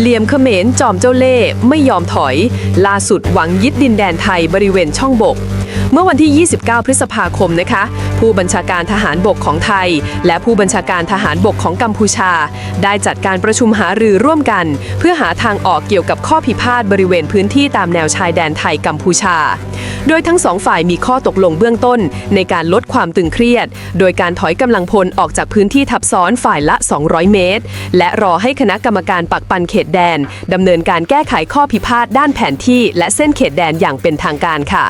เหลี่ยมเขมรจอมเจ้าเล่ห์ไม่ยอมถอย ล่าสุดหวังยึดดินแดนไทยบริเวณช่องบก เมื่อวันที่ 29 พฤษภาคมนะคะ ผู้บัญชาการทหารบกของไทย และผู้บัญชาการทหารบกของกัมพูชา ได้จัดการประชุมหารือร่วมกัน เพื่อหาทางออกเกี่ยวกับข้อพิพาทบริเวณพื้นที่ตามแนวชายแดนไทยกัมพูชา โดยทั้งสองฝ่ายมีข้อตกลงเบื้องต้น ในการลดความตึงเครียด โดยการถอยกำลังพลออกจากพื้นที่ทับซ้อนฝ่ายละ 200 เมตร และรอให้คณะกรรมการปักปันเขตแดนดำเนินการแก้ไขข้อพิพาทด้านแผนที่ และเส้นเขตแดนอย่างเป็นทางการค่ะ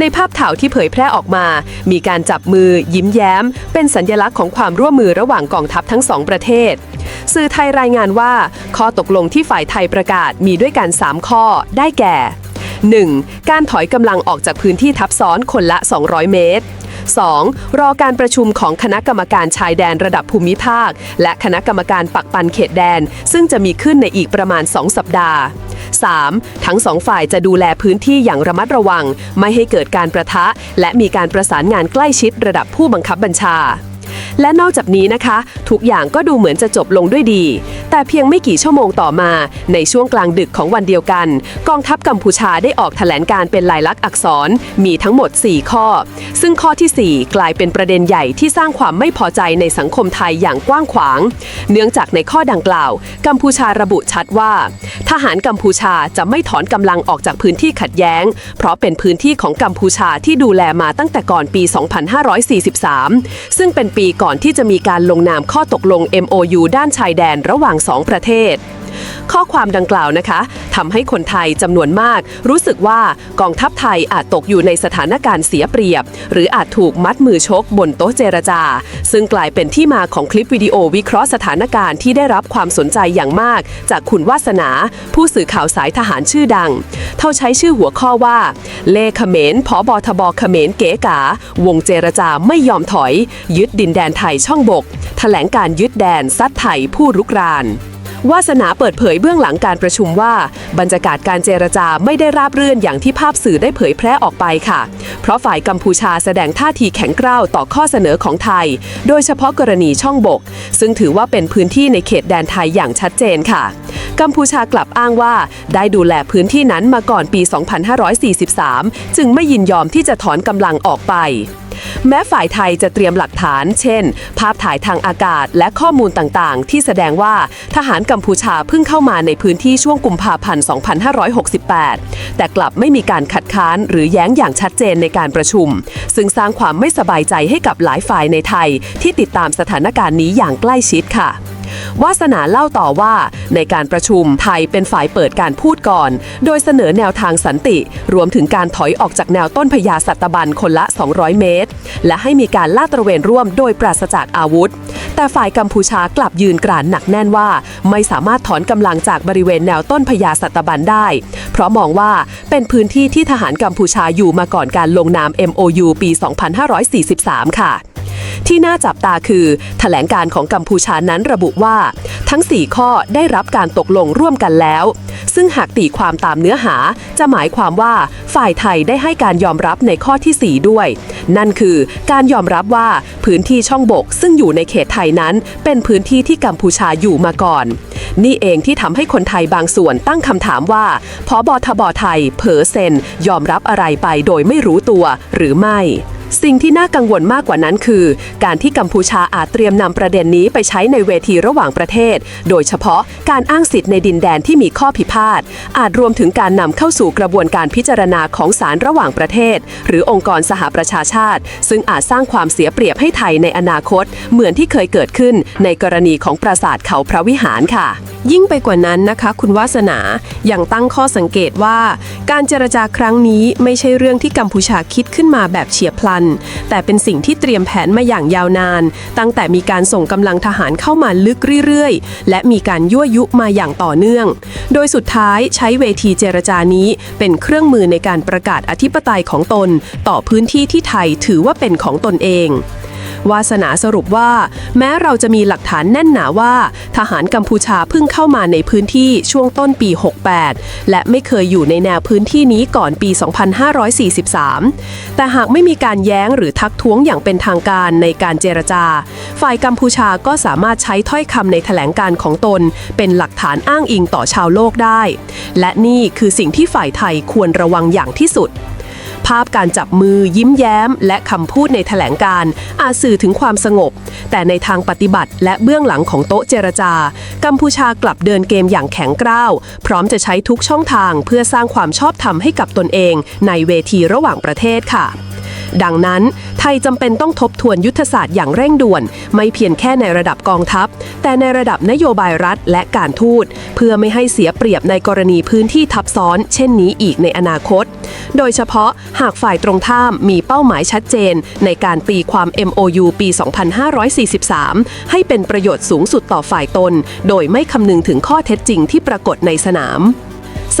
ในภาพถ่าวที่เผยแพร่ออกมา มีการจับมือยิ้มแย้ม เป็นสัญลักษณ์ของความร่วมมือระหว่างกองทัพทั้งสองประเทศ สื่อไทยรายงานว่า ข้อตกลงที่ฝ่ายไทยประกาศมีด้วยกัน 3 ข้อได้แก่ 1. การถอยกำลังออกจากพื้นที่ทับซ้อนคนละ 200 เมตร 2. รอการประชุมของคณะกรรมการชายแดนระดับภูมิภาค และคณะกรรมการปักปันเขตแดน ซึ่งจะมีขึ้นในอีกประมาณ 2 สัปดาห์ 3. ทั้งสองฝ่ายจะดูแลพื้นที่อย่างระมัดระวัง ไม่ให้เกิดการประทะ และมีการประสานงานใกล้ชิดระดับผู้บังคับบัญชา และนอกจากนี้นะคะ ทุกอย่างก็ดูเหมือนจะจบลงด้วยดี แต่เพียงไม่กี่ชั่วโมงต่อมา ในช่วงกลางดึกของวันเดียวกัน กองทัพกัมพูชาได้ออกแถลงการเป็นลายลักษณ์อักษรมีทั้งหมด 4 ข้อ ซึ่งข้อทีสี่4 กลายเป็นประเด็นใหญ่ที่สร้างความไม่พอใจในสังคมไทยอย่างกว้างขวาง เนื่องจากในข้อดังกล่าว กัมพูชาระบุชัดว่า ทหารกัมพูชาจะไม่ถอนกำลังออกจากพื้นที่ขัดแย้ง เพราะเป็นพื้นที่ของกัมพูชาที่ดูแลมาตั้งแต่ก่อนปี 2543 ซึ่งเป็นปีก่อนที่จะมีการลงนามข้อตกลง MOU ด้านชายแดนระหว่างสองประเทศ ข้อความดังกล่าวนะคะทำให้คนไทยจำนวนมาก รู้สึกว่ากองทัพไทยอาจตกอยู่ในสถานการณ์เสียเปรียบ หรืออาจถูกมัดมือชกบนโต๊ะเจรจา ซึ่งกลายเป็นที่มาของคลิปวิดีโอวิเคราะห์สถานการณ์ที่ได้รับความสนใจอย่างมาก จากคุณวาสนา ผู้สื่อข่าวสายทหารชื่อดัง เท่าใช้ชื่อหัวข้อว่า เลขเขมรพอบอทบเขมรเก๋กาวงเจรจาไม่ยอมถอย ยึดดินแดนไทยช่องบก แถลงการยึดแดนซัดไทยผู้รุกราน วาสนาเปิดเผยเบื้องหลังการประชุมว่า บรรยากาศการเจรจาไม่ได้ราบรื่นอย่างที่ภาพสื่อได้เผยแพร่ออกไปค่ะ เพราะฝ่ายกัมพูชาแสดงท่าทีแข็งกร้าวต่อข้อเสนอของไทย โดยเฉพาะกรณีช่องบก ซึ่งถือว่าเป็นพื้นที่ในเขตแดนไทยอย่างชัดเจนค่ะ กัมพูชากลับอ้างว่า ได้ดูแลพื้นที่นั้นมาก่อนปี 2543 จึงไม่ยินยอมที่จะถอนกำลังออกไป แม้ฝ่ายไทยจะเตรียมหลักฐาน เช่น ภาพถ่ายทางอากาศและข้อมูลต่างๆ ที่แสดงว่าทหารกัมพูชาเพิ่งเข้ามาในพื้นที่ช่วงกุมภาพันธ์ 2568 แต่กลับไม่มีการคัดค้านหรือแย้งอย่างชัดเจนในการประชุม ซึ่งสร้างความไม่สบายใจให้กับหลายฝ่ายในไทย ที่ติดตามสถานการณ์นี้อย่างใกล้ชิดค่ะ วาสนาเล่าต่อว่า ในการประชุมไทยเป็นฝ่ายเปิดการพูดก่อน โดยเสนอแนวทางสันติ รวมถึงการถอยออกจากแนวต้นพญาสัตบันคนละ 200 เมตร และให้มีการลาดตระเวนร่วมโดยปราศจากอาวุธ แต่ฝ่ายกัมพูชากลับยืนกรานหนักแน่นว่า ไม่สามารถถอนกำลังจากบริเวณแนวต้นพญาสัตบันได้ เพราะมองว่าเป็นพื้นที่ที่ทหารกัมพูชาอยู่มาก่อนการลงนาม MOU ปี 2543 ค่ะ ที่น่าจับตาคือแถลงการของกัมพูชานั้นระบุว่า ทั้ง 4 ข้อได้รับการตกลงร่วมกันแล้ว ซึ่งหากตีความตามเนื้อหา จะหมายความว่าฝ่ายไทยได้ให้การยอมรับในข้อทีสี่ 4 ด้วย นั่นคือการยอมรับว่าพื้นที่ช่องบก ซึ่งอยู่ในเขตไทยนั้น เป็นพื้นที่ที่กัมพูชาอยู่มาก่อน นี่เองที่ทำให้คนไทยบางส่วนตั้งคำถามว่าพอบทบไทยเผอเซนยอมรับอะไรไปโดยไม่รู้ตัวหรือไม่ สิ่งที่น่ากังวลมากกว่านั้นคือ การที่กัมพูชาอาจเตรียมนำประเด็นนี้ไปใช้ในเวทีระหว่างประเทศ โดยเฉพาะการอ้างสิทธิ์ในดินแดนที่มีข้อพิพาท อาจรวมถึงการนำเข้าสู่กระบวนการพิจารณาของศาลระหว่างประเทศ หรือองค์กรสหประชาชาติ ซึ่งอาจสร้างความเสียเปรียบให้ไทยในอนาคต เหมือนที่เคยเกิดขึ้นในกรณีของปราสาทเขาพระวิหารค่ะ ยิ่งไปกว่านั้นนะคะ คุณวาสนายังตั้งข้อสังเกตว่า การเจรจาครั้งนี้ไม่ใช่เรื่องที่กัมพูชาคิดขึ้นมาแบบเฉียบพลัน แต่เป็นสิ่งที่เตรียมแผนมาอย่างยาวนาน ตั้งแต่มีการส่งกำลังทหารเข้ามาลึกเรื่อยๆ และมีการยั่วยุมาอย่างต่อเนื่อง โดยสุดท้ายใช้เวทีเจรจานี้เป็นเครื่องมือในการประกาศอธิปไตยของตน ต่อพื้นที่ที่ไทยถือว่าเป็นของตนเอง วาสนาสรุปว่า แม้เราจะมีหลักฐานแน่นหนาว่า ทหารกัมพูชาเพิ่งเข้ามาในพื้นที่ช่วงต้นปี 68 และไม่เคยอยู่ในแนวพื้นที่นี้ก่อนปี 2543 แต่หากไม่มีการแย้งหรือทักท้วงอย่างเป็นทางการในการเจรจา ฝ่ายกัมพูชาก็สามารถใช้ถ้อยคำในแถลงการของตน เป็นหลักฐานอ้างอิงต่อชาวโลกได้ และนี่คือสิ่งที่ฝ่ายไทยควรระวังอย่างที่สุด ภาพการจับมือยิ้มแย้ม และคำพูดในแถลงการณ์อาจสื่อถึงความสงบ แต่ในทางปฏิบัติและเบื้องหลังของโต๊ะเจรจา กัมพูชากลับเดินเกมอย่างแข็งกร้าว พร้อมจะใช้ทุกช่องทางเพื่อสร้างความชอบธรรมให้กับตนเอง ในเวทีระหว่างประเทศค่ะ ดังนั้น ไทยจำเป็นต้องทบทวนยุทธศาสตร์อย่างเร่งด่วน ไม่เพียงแค่ในระดับกองทัพ แต่ในระดับนโยบายรัฐและการทูต เพื่อไม่ให้เสียเปรียบในกรณีพื้นที่ทับซ้อน เช่นนี้อีกในอนาคต โดยเฉพาะหากฝ่ายตรงข้ามมีเป้าหมายชัดเจน ในการตีความ MOU ปี 2543 ให้เป็นประโยชน์สูงสุดต่อฝ่ายตน โดยไม่คำนึงถึงข้อเท็จจริงที่ปรากฏในสนาม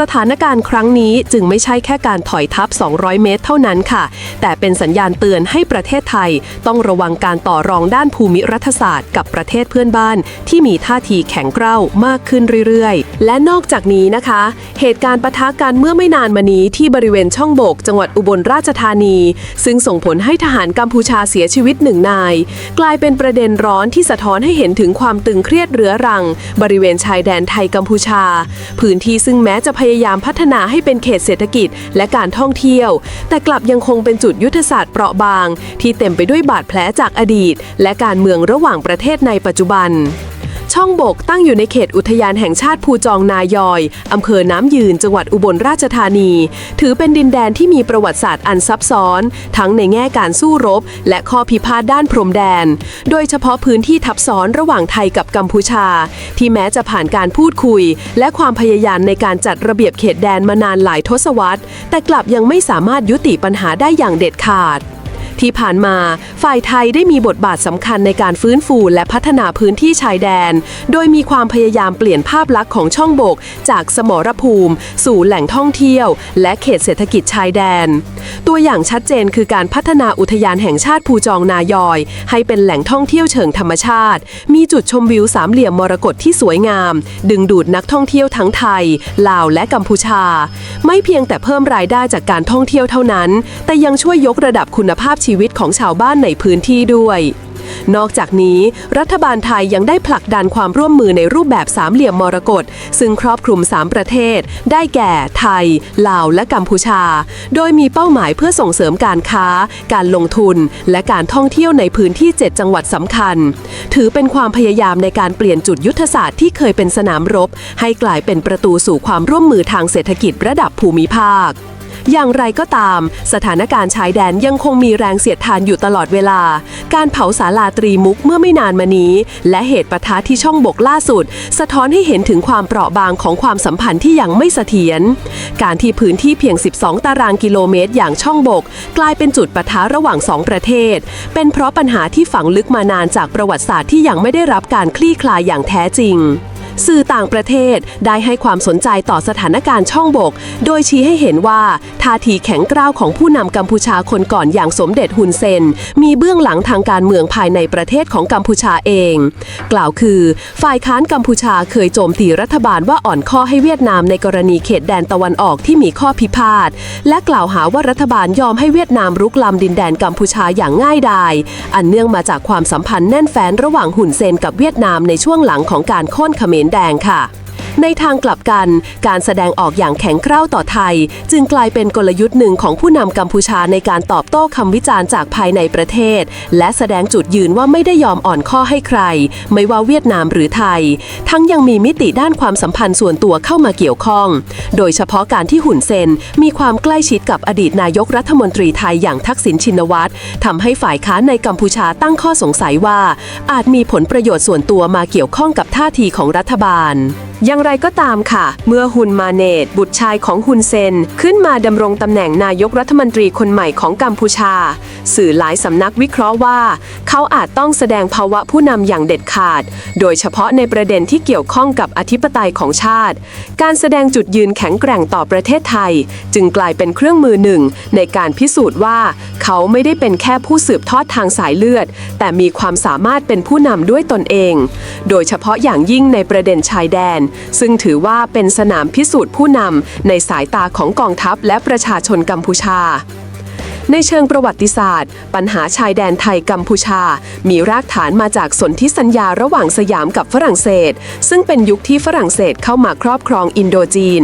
สถานการณ์ครั้งนี้จึงไม่ใช่แค่การถอยทัพ200 เมตรเท่านั้นค่ะ แต่เป็นสัญญาณเตือนให้ประเทศไทย ต้องระวังการต่อรองด้านภูมิรัฐศาสตร์กับประเทศเพื่อนบ้าน ที่มีท่าทีแข็งกร้าวมากขึ้นเรื่อยๆ และนอกจากนี้นะคะ เหตุการณ์ปะทะกันเมื่อไม่นานมานี้ที่บริเวณช่องโบก จังหวัดอุบลราชธานี ซึ่งส่งผลให้ทหารกัมพูชาเสียชีวิตหนึ่งนาย กลายเป็นประเด็นร้อนที่สะท้อนให้เห็นถึงความตึงเครียดเรื้อรัง บริเวณชายแดนไทยกัมพูชา พื้นที่ซึ่งแม้จะพยายามพัฒนาให้เป็นเขตเศรษฐกิจและการท่องเที่ยว แต่กลับยังคงเป็นจุดยุทธศาสตร์เปราะบาง ที่เต็มไปด้วยบาดแผลจากอดีต และการเมืองระหว่างประเทศในปัจจุบัน ช่องบกตั้งอยู่ในเขตอุทยานแห่งชาติภูจองนายอย อำเภอน้ำยืนจังหวัดอุบลราชธานี ถือเป็นดินแดนที่มีประวัติศาสตร์อันซับซ้อน ทั้งในแง่การสู้รบ และข้อพิพาทด้านพรมแดน โดยเฉพาะพื้นที่ทับซ้อนระหว่างไทยกับกัมพูชา ที่แม้จะผ่านการพูดคุย และความพยายามในการจัดระเบียบเขตแดนมานานหลายทศวรรษ แต่กลับยังไม่สามารถยุติปัญหาได้อย่างเด็ดขาด ที่ผ่านมาฝ่ายไทยได้มีบทบาทสำคัญในการฟื้นฟูและพัฒนาพื้นที่ชายแดน โดยมีความพยายามเปลี่ยนภาพลักษณ์ของช่องโบก จากสมรภูมิ สู่แหล่งท่องเที่ยว และเขตเศรษฐกิจชายแดน ตัวอย่างชัดเจนคือการพัฒนาอุทยานแห่งชาติภูจองนายอย ให้เป็นแหล่งท่องเที่ยวเชิงธรรมชาติ มีจุดชมวิวสามเหลี่ยมมรกตที่สวยงาม ดึงดูดนักท่องเที่ยวทั้งไทย ลาวและกัมพูชา ไม่เพียงแต่เพิ่มรายได้จากการท่องเที่ยวเท่านั้น แต่ยังช่วยยกระดับคุณภาพชีวิตของชาวบ้านในพื้นที่ด้วย นอกจากนี้ รัฐบาลไทยยังได้ผลักดันความร่วมมือในรูปแบบสามเหลี่ยมมรกตซึ่งครอบคลุม 3 ประเทศ ได้แก่ ไทย ลาว และกัมพูชา โดยมีเป้าหมายเพื่อส่งเสริมการค้า การลงทุน และการท่องเที่ยวในพื้นที่ 7 จังหวัดสำคัญ ถือเป็นความพยายามในการเปลี่ยนจุดยุทธศาสตร์ที่เคยเป็นสนามรบ ให้กลายเป็นประตูสู่ความร่วมมือทางเศรษฐกิจระดับภูมิภาค อย่างไรก็ตาม สถานการณ์ชายแดนยังคงมีแรงเสียดทานอยู่ตลอดเวลา การเผาสาลาตรีมุกเมื่อไม่นานมานี้ และเหตุปะทะที่ช่องบกล่าสุด สะท้อนให้เห็นถึงความเปราะบางของความสัมพันธ์ที่ยังไม่เสถียร การที่พื้นที่เพียง 12 ตารางกิโลเมตรอย่างช่องบก กลายเป็นจุดปะทะระหว่างสองประเทศ เป็นเพราะปัญหาที่ฝังลึกมานานจากประวัติศาสตร์ที่ยังไม่ได้รับการคลี่คลายอย่างแท้จริง สื่อต่างประเทศได้ให้ความสนใจต่อสถานการณ์ช่องบก โดยชี้ให้เห็นว่าท่าทีแข็งกร้าวของผู้นำกัมพูชาคนก่อนอย่างสมเด็จฮุนเซน มีเบื้องหลังทางการเมืองภายในประเทศของกัมพูชาเอง กล่าวคือ ฝ่ายค้านกัมพูชาเคยโจมตีรัฐบาลว่าอ่อนข้อให้เวียดนามในกรณีเขตแดนตะวันออกที่มีข้อพิพาท และกล่าวหาว่ารัฐบาลยอมให้เวียดนามรุกล้ำดินแดนกัมพูชาอย่างง่ายดาย อันเนื่องมาจากความสัมพันธ์แน่นแฟ้นระหว่างฮุนเซนกับเวียดนามในช่วงหลังของการโค่นเขมรแดงค่ะ ในทางกลับกัน การแสดงออกอย่างแข็งกร้าวต่อไทย จึงกลายเป็นกลยุทธ์หนึ่งของผู้นำกัมพูชาในการตอบโต้คำวิจารณ์จากภายในประเทศ และแสดงจุดยืนว่าไม่ได้ยอมอ่อนข้อให้ใคร ไม่ว่าเวียดนามหรือไทย ทั้งยังมีมิติด้านความสัมพันธ์ส่วนตัวเข้ามาเกี่ยวข้อง โดยเฉพาะการที่หุ่นเซนมีความใกล้ชิดกับอดีตนายกรัฐมนตรีไทยอย่างทักษิณชินวัตรทำให้ฝ่ายค้านในกัมพูชาตั้งข้อสงสัยว่า อาจมีผลประโยชน์ส่วนตัวมาเกี่ยวข้องกับท่าทีของรัฐบาลอย่างไรก็ตามค่ะ เมื่อฮุนมาเนตบุตรชายของฮุนเซน ขึ้นมาดำรงตำแหน่งนายกรัฐมนตรีคนใหม่ของกัมพูชา สื่อหลายสำนักวิเคราะห์ว่า เขาอาจต้องแสดงภาวะผู้นำอย่างเด็ดขาด โดยเฉพาะในประเด็นที่เกี่ยวข้องกับอธิปไตยของชาติ การแสดงจุดยืนแข็งแกร่งต่อประเทศไทย จึงกลายเป็นเครื่องมือหนึ่ง ในการพิสูจน์ว่า เขาไม่ได้เป็นแค่ผู้สืบทอดทางสายเลือด แต่มีความสามารถเป็นผู้นำด้วยตนเอง โดยเฉพาะอย่างยิ่งในประเด็นชายแดนซึ่งถือว่าเป็นสนามพิสูจน์ผู้นำในสายตาของกองทัพและประชาชนกัมพูชา ในเชิงประวัติศาสตร์ ปัญหาชายแดนไทยกัมพูชา มีรากฐานมาจากสนธิสัญญาระหว่างสยามกับฝรั่งเศส ซึ่งเป็นยุคที่ฝรั่งเศสเข้ามาครอบครองอินโดจีน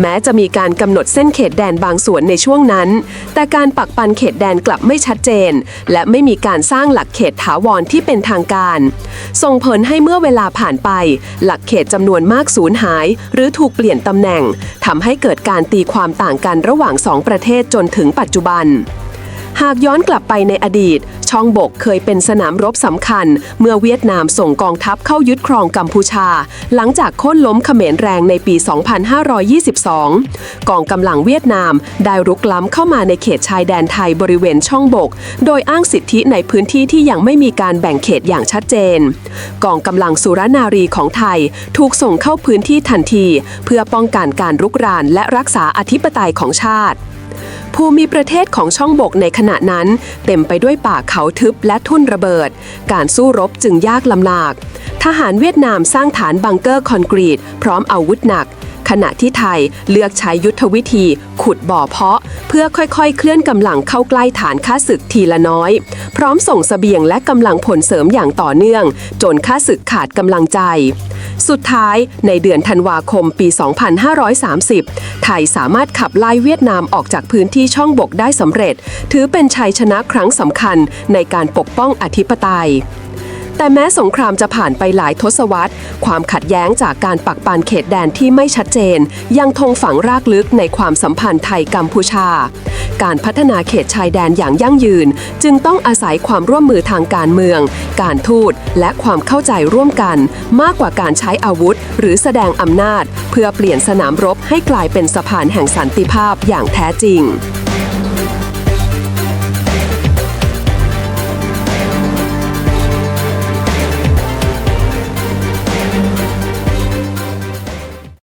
แม้จะมีการกำหนดเส้นเขตแดนบางส่วนในช่วงนั้น แต่การปักปันเขตแดนกลับไม่ชัดเจน และไม่มีการสร้างหลักเขตถาวรที่เป็นทางการ ส่งผลให้เมื่อเวลาผ่านไป หลักเขตจำนวนมากสูญหาย หรือถูกเปลี่ยนตำแหน่งทำให้เกิดการตีความต่างกันระหว่างสองประเทศจนถึงปัจจุบัน หากย้อนกลับไปในอดีต ช่องบกเคยเป็นสนามรบสำคัญ เมื่อเวียดนามส่งกองทัพเข้ายึดครองกัมพูชา หลังจากโค่นล้มเขมรแรงในปี 2522 กองกำลังเวียดนามได้รุกล้ำเข้ามาในเขตชายแดนไทยบริเวณช่องบก โดยอ้างสิทธิในพื้นที่ที่ยังไม่มีการแบ่งเขตอย่างชัดเจน กองกำลังสุรนารีของไทยถูกส่งเข้าพื้นที่ทันที เพื่อป้องกันการรุกรานและรักษาอธิปไตยของชาติ ภูมิประเทศของช่องบกในขณะนั้น เต็มไปด้วยป่าเขาทึบและทุ่นระเบิด การสู้รบจึงยากลำบาก ทหารเวียดนามสร้างฐานบังเกอร์คอนกรีต พร้อมอาวุธหนัก ขณะที่ไทยเลือกใช้ยุทธวิธีขุดบ่อเพาะ เพื่อค่อยๆ เคลื่อนกำลังเข้าใกล้ฐานค่าศึกทีละน้อย พร้อมส่งเสบียงและกำลังผลเสริมอย่างต่อเนื่อง จนค่าศึกขาดกำลังใจ สุดท้ายในเดือนธันวาคมปี 2530 ไทยสามารถขับไล่เวียดนามออกจากพื้นที่ช่องบกได้สำเร็จ ถือเป็นชัยชนะครั้งสำคัญในการปกป้องอธิปไตย แต่แม้สงครามจะผ่านไปหลายทศวรรษ ความขัดแย้งจากการปักปานเขตแดนที่ไม่ชัดเจน ยังคงฝังรากลึกในความสัมพันธ์ไทยกัมพูชา การพัฒนาเขตชายแดนอย่างยั่งยืน จึงต้องอาศัยความร่วมมือทางการเมือง การทูตและความเข้าใจร่วมกัน มากกว่าการใช้อาวุธ หรือแสดงอำนาจ เพื่อเปลี่ยนสนามรบให้กลายเป็นสะพานแห่งสันติภาพอย่างแท้จริง